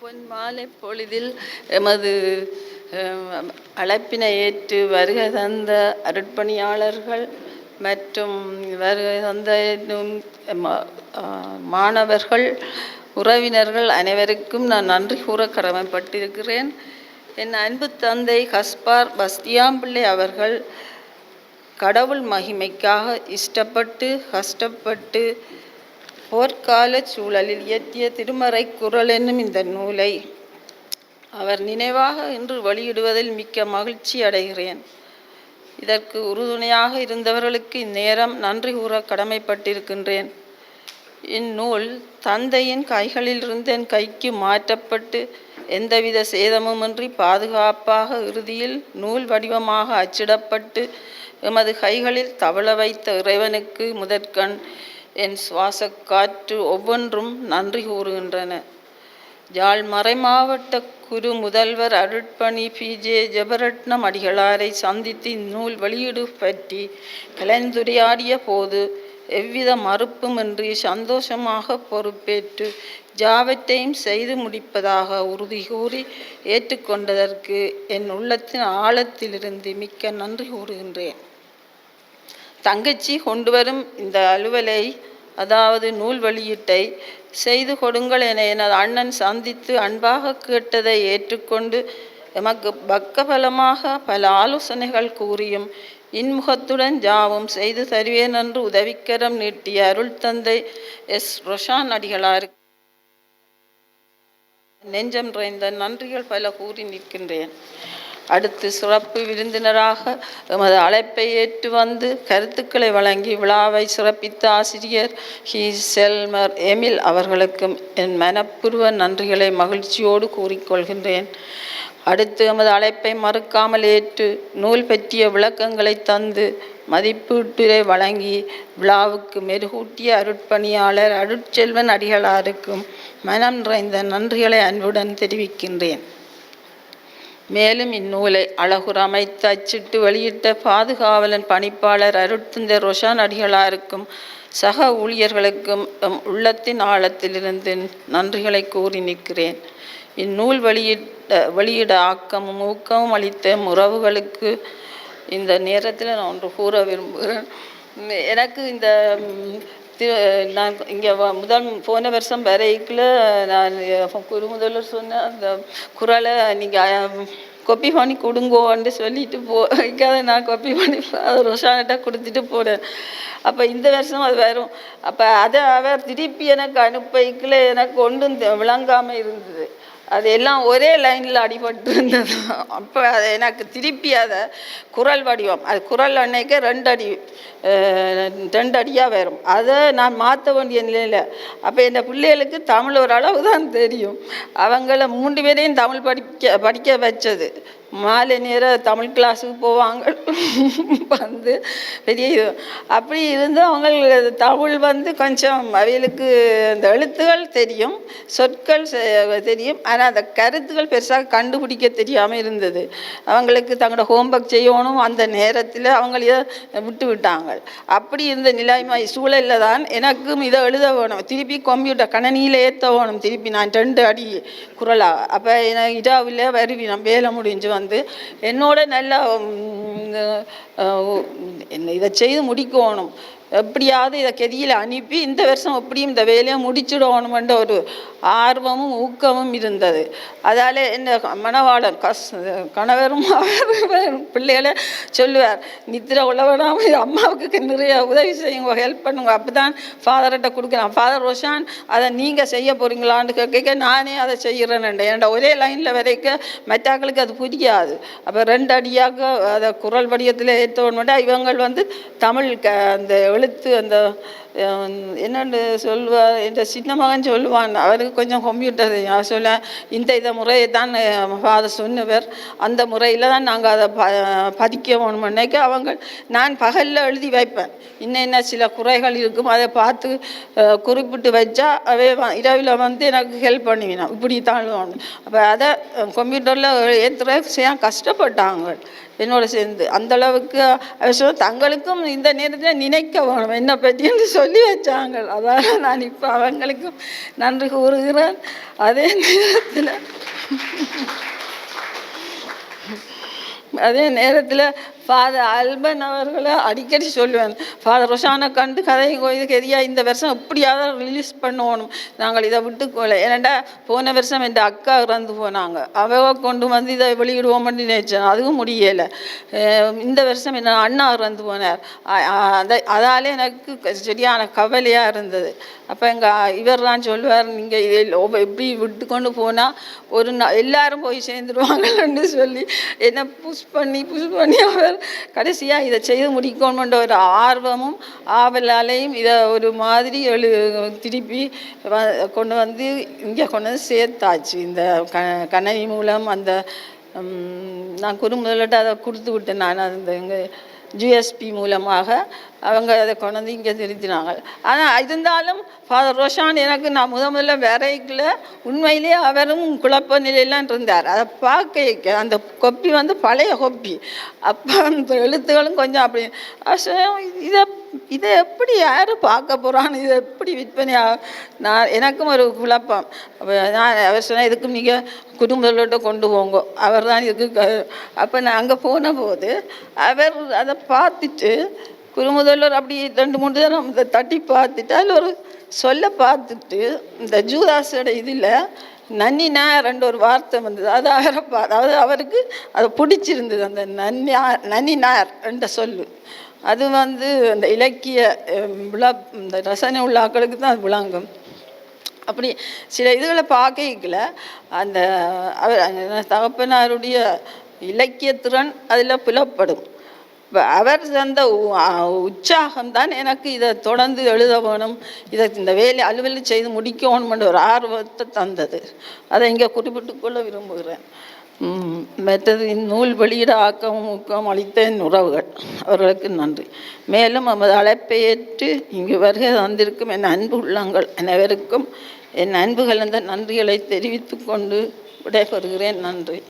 பொன் மாலை பொழுதில் எமது அழைப்பினை ஏற்று வருகை தந்த அருட்பணியாளர்கள் மற்றும் வருகை தந்த மாணவர்கள் உறவினர்கள் அனைவருக்கும் நான் நன்றி கூற கடமைப்பட்டிருக்கிறேன். என் அன்பு தந்தை ஹஸ்பார் பஸ்தியாம்பிள்ளை அவர்கள் கடவுள் மகிமைக்காக இஷ்டப்பட்டு கஷ்டப்பட்டு போர்க்கால சூழலில் இயற்றிய திருமறை குரல் என்னும் இந்த நூலை அவர் நினைவாக இன்று வெளியிடுவதில் மிக்க மகிழ்ச்சி அடைகிறேன். இதற்கு உறுதுணையாக இருந்தவர்களுக்கு இந்நேரம் நன்றி கூற கடமைப்பட்டிருக்கின்றேன். இந்நூல் தந்தையின் கைகளிலிருந்து என் கைக்கு மாற்றப்பட்டு எந்தவித சேதமுமின்றி பாதுகாப்பாக இறுதியில் நூல் வடிவமாக அச்சிடப்பட்டு எமது கைகளில் தவள வைத்த இறைவனுக்கு முதற்கண் என் சுவாச காற்று ஒவ்வொன்றும் நன்றி கூறுகின்றன. ஜாழ் மறைமாவட்ட குரு முதல்வர் அருட்பணி பிஜே ஜெபரட்னம் அடிகளாரை சந்தித்து இந்நூல் வெளியீடு பற்றி கலந்துரையாடிய போது எவ்வித மறுப்புமின்றி சந்தோஷமாக பொறுப்பேற்று ஜாவத்தையும் செய்து முடிப்பதாக உறுதி கூறி ஏற்றுக்கொண்டதற்கு என் உள்ளத்தின் ஆழத்திலிருந்து மிக்க நன்றி கூறுகின்றேன். தங்கச்சி கொண்டு வரும் இந்த அலுவலை அதாவது நூல் வெளியீட்டை செய்து கொடுங்கள் என எனது அண்ணன் சந்தித்து அன்பாக கேட்டதை ஏற்றுக்கொண்டு எமக்கு பக்கபலமாக பல ஆலோசனைகள் கூறியும் இன்முகத்துடன் ஜாவும் செய்து தருவேன் என்று உதவிக்கரம் நீட்டிய அருள் தந்தை எஸ். ரொஷான் அடிகளாருக்கு நெஞ்சம் நிறைந்த நன்றிகள் பல கூறி நிற்கின்றேன். அடுத்து சிறப்பு விருந்தினராக எமது அழைப்பை ஏற்று வந்து கருத்துக்களை வழங்கி விழாவை சிறப்பித்த ஆசிரியர் ஹி. செல்மர் எமில் அவர்களுக்கும் என் மனப்பூர்வ நன்றிகளை மகிழ்ச்சியோடு கூறிக்கொள்கின்றேன். அடுத்து எமது அழைப்பை மறுக்காமல் ஏற்று நூல் பற்றிய விளக்கங்களை தந்து மதிப்பீட்டுரை வழங்கி விழாவுக்கு மெருகூட்டிய அருட்பணியாளர் அருட்செல்வன் அடிகளாருக்கும் மனம் நிறைந்த நன்றிகளை அன்புடன் தெரிவிக்கின்றேன். மேலும் இந்நூலை அழகுற அமைத்து அச்சிட்டு வெளியிட்ட பாதுகாவலன் பணிப்பாளர் அருட்தந்த ரொஷான் அடிகளாருக்கும் சக ஊழியர்களுக்கும் எம் உள்ளத்தின் ஆழத்திலிருந்து நன்றிகளை கூறி நிற்கிறேன். இந்நூல் வெளியிட்ட வெளியிட ஆக்கமும் ஊக்கமும் அளித்த உறவுகளுக்கு இந்த நேரத்தில் நான் ஒன்று கூற விரும்புகிறேன். எனக்கு இந்த திரு நான் இங்கே முதல் போன வருஷம் வரைக்குள்ள நான் குரு முதல்வர் சொன்ன அந்த குரலை நீங்கள் கொப்பி பண்ணி கொடுங்கோன்னு சொல்லிட்டு போ வைக்காத நான் கொப்பி பண்ணி அதை ரோஷானிட்ட கொடுத்துட்டு போனேன் அப்போ இந்த வருஷம் அது வரும். அப்போ அதை அவர் திருப்பி எனக்கு அனுப்பைக்குள்ள எனக்கு ஒன்றும் விளங்காமல் இருந்தது. அது எல்லாம் ஒரே லைனில் அடிபட்டு இருந்தது அப்போ அதை எனக்கு திருப்பி அதை குரல் வடிவம் அது குரல் அன்னைக்கு ரெண்டு அடி ரெண்டு அடியாக வரும். அதை நான் மாற்ற வேண்டிய நிலையில் அப்போ என் பிள்ளைகளுக்கு தமிழ் ஒரு அளவு தான் தெரியும். அவங்கள மூன்று பேரையும் தமிழ் படிக்க படிக்க வச்சது. மாலை நேரம் தமிழ் கிளாஸுக்கு போவாங்க. வந்து பெரிய இது. அப்படி இருந்து அவங்களுக்கு தமிழ் வந்து கொஞ்சம் அவைகளுக்கு அந்த எழுத்துகள் தெரியும் சொற்கள் தெரியும். ஆனால் அந்த கருத்துக்கள் பெருசாக கண்டுபிடிக்க தெரியாமல் இருந்தது. அவங்களுக்கு தங்களோட ஹோம்ஒர்க் செய்யணும் அந்த நேரத்தில் அவங்களையே விட்டு விட்டாங்க. அப்படி இருந்த நிலைமை சூழலில் தான் எனக்கும் இதை எழுத வேணும். திருப்பி கம்ப்யூட்டர் கணனியில் ஏற்ற வேணும். திருப்பி நான் ரெண்டு அடி குரலாக அப்போ எனக்கு வருவி நான் வேலை முடிஞ்சு வந்து என்னோட நல்லா இதை செய்து முடிக்கணும். எப்படியாவது இதை கெதியில் அனுப்பி இந்த வருஷம் எப்படியும் இந்த வேலையை முடிச்சிடணுமென்ற ஒரு ஆர்வமும் ஊக்கமும் இருந்தது. அதால் என்ன மணவாளன் கஸ் கணவரும் அவரும் பிள்ளைகளை சொல்லுவார் நித்திர உழவனாம அம்மாவுக்கு நிறைய உதவி செய்யுங்க ஹெல்ப் பண்ணுங்க. அப்போ தான் ஃபாதர்கிட்ட கொடுக்கலாம். ஃபாதர் ரோஷான் அதை நீங்கள் செய்ய போகிறீங்களான்னு கேட்க நானே அதை செய்கிறேன்னு என்னோட ஒரே லைனில் வரைக்கும் மற்றாக்களுக்கு அது புரியாது. அப்போ ரெண்டு அடியாக அதை குரல் வடிவத்தில் ஏற்றோன்னுட்டா இவங்கள் வந்து தமிழ் க அந்த எழுத்து அந்த என்னென்னு சொல்லுவார் என்ற சின்ன மகன் சொல்லுவான். அவருக்கு கொஞ்சம் கம்ப்யூட்டர் நான் சொல்ல இந்த இதை முறையை தான் ஃபாதர் சொன்னவர். அந்த முறையில் தான் நாங்கள் அதை ப பதிக்க வேணும்னேக்க அவங்க நான் பகலில் எழுதி வைப்பேன். இன்னும் என்ன சில குறைகள் இருக்கும் அதை பார்த்து குறிப்பிட்டு வச்சா அவே இரவில் வந்து எனக்கு ஹெல்ப் பண்ணுவேன் இப்படி தான் அப்போ அதை கம்ப்யூட்டரில் ஏற்றுற செய்ய கஷ்டப்பட்டாங்க. என்னோட சேர்ந்து. அந்தளவுக்கு அவசியம் தங்களுக்கும் இந்த நேரத்தில் நினைக்க வேணும் என்னை பற்றின்னு சொல்லி வச்சாங்க அதால் நான் இப்போ அவங்களுக்கும் நன்றி கூறுகிறேன். அதே நேரத்தில் அதே நேரத்தில் ஃபாதர் அல்பன் அவர்களை அடிக்கடி சொல்லுவேன். ஃபாதர் ரொஷானை கண்டு கதையும் கோயிலுக்கு எதியா இந்த வருஷம் எப்படியாவது ரிலீஸ் பண்ணுவோணும் நாங்கள் இதை விட்டு போகல ஏன்னாண்டா போன வருஷம் என் அக்கா இறந்து போனாங்க. அவ கொண்டு வந்து இதை வெளியிடுவோம்னு நினைச்சேன். அதுவும் முடியலை. இந்த வருஷம் என்ன அண்ணா இறந்து போனார். அதை அதாலே எனக்கு சரியான கவலையாக இருந்தது. அப்போ எங்கள் இவர் தான் சொல்லுவார் நீங்கள் இதை எப்படி இப்படி விட்டு கொண்டு போனால் ஒரு நா எல்லாரும் போய் சேர்ந்துருவாங்கன்னு சொல்லி என்னை புஷ் பண்ணி புஷ் பண்ணி அவர் கடைசியாக இதை செய்து முடிக்கணுன்ற ஒரு ஆர்வமும் ஆவலாலையும் இதை ஒரு மாதிரி எழு திருப்பி வ கொண்டு வந்து இங்கே கொண்டு வந்து சேர்த்தாச்சு. இந்த க கணனி மூலம் அந்த நான் குறுமுதலிட்டு அதை கொடுத்து விட்டேன். நான் அந்த எங்கள் ஜிஎஸ்பி மூலமாக அவங்க அதை கொண்டு வந்து இங்கே திருத்தினாங்க ஆனால் இருந்தாலும் ஃபாதர் ரோஷான் எனக்கு நான் முத முதல்ல வரைக்கல உண்மையிலேயே அவரும் குழப்ப நிலையிலாம் இருந்தார். அதை பார்க்க அந்த கொப்பி வந்து பழைய கொப்பி. அப்போ அந்த எழுத்துகளும் கொஞ்சம் அப்படி இதை இதை எப்படி யார் பார்க்க போகிறான்னு இதை எப்படி விற்பனையாக நான் எனக்கும் ஒரு குழப்பம். நான் அவர் சொன்னால் இதுக்கும் நீங்கள் குடும்பத்தோட கொண்டு போங்க. அவர் தான் இதுக்கு க- அப்போ நான் அங்கே போன போது அவர் அதை பார்த்துட்டு குறுமுதல்வர் அப்படி ரெண்டு மூணு தரம் தட்டி பார்த்துட்டு அதில் ஒரு சொல்ல பார்த்துட்டு இந்த ஜூதாஸோட இதில் நன்னினா ரெண்டு ஒரு வார்த்தை வந்தது. அது அவரை அதாவது அவருக்கு அது பிடிச்சிருந்தது அந்த நன்னியா நன்னினார் என்ற சொல்லு. அது வந்து அந்த இலக்கிய விழா இந்த ரசனை உள்ள ஆக்களுக்கு தான் அது விளங்கும். அப்படி சில இதுகளை பார்க்கல அந்த அவர் தகப்பனாருடைய இலக்கிய திறன் அதில் புலப்படும் அவர் தந்த உற்சாகம் தான் எனக்கு இதை தொடர்ந்து எழுத வேணும். இதை இந்த வேலை அலுவலி செய்து முடிக்கணும்ன்ற ஒரு ஆர்வத்தை தந்தது. அதை இங்கே குறிப்பிட்டு கொள்ள விரும்புகிறேன். மற்றது இந்நூல் வெளியிட ஆக்கம் ஊக்கம் அளித்த என் உறவுகள். அவர்களுக்கு நன்றி. மேலும் நமது அழைப்பை ஏற்று இங்கு வருகை தந்திருக்கும் என் அன்பு உள்ளங்கள் அனைவருக்கும் என் அன்புகள் அந்த நன்றிகளை தெரிவித்து கொண்டு விடைபெறுகிறேன். நன்றி.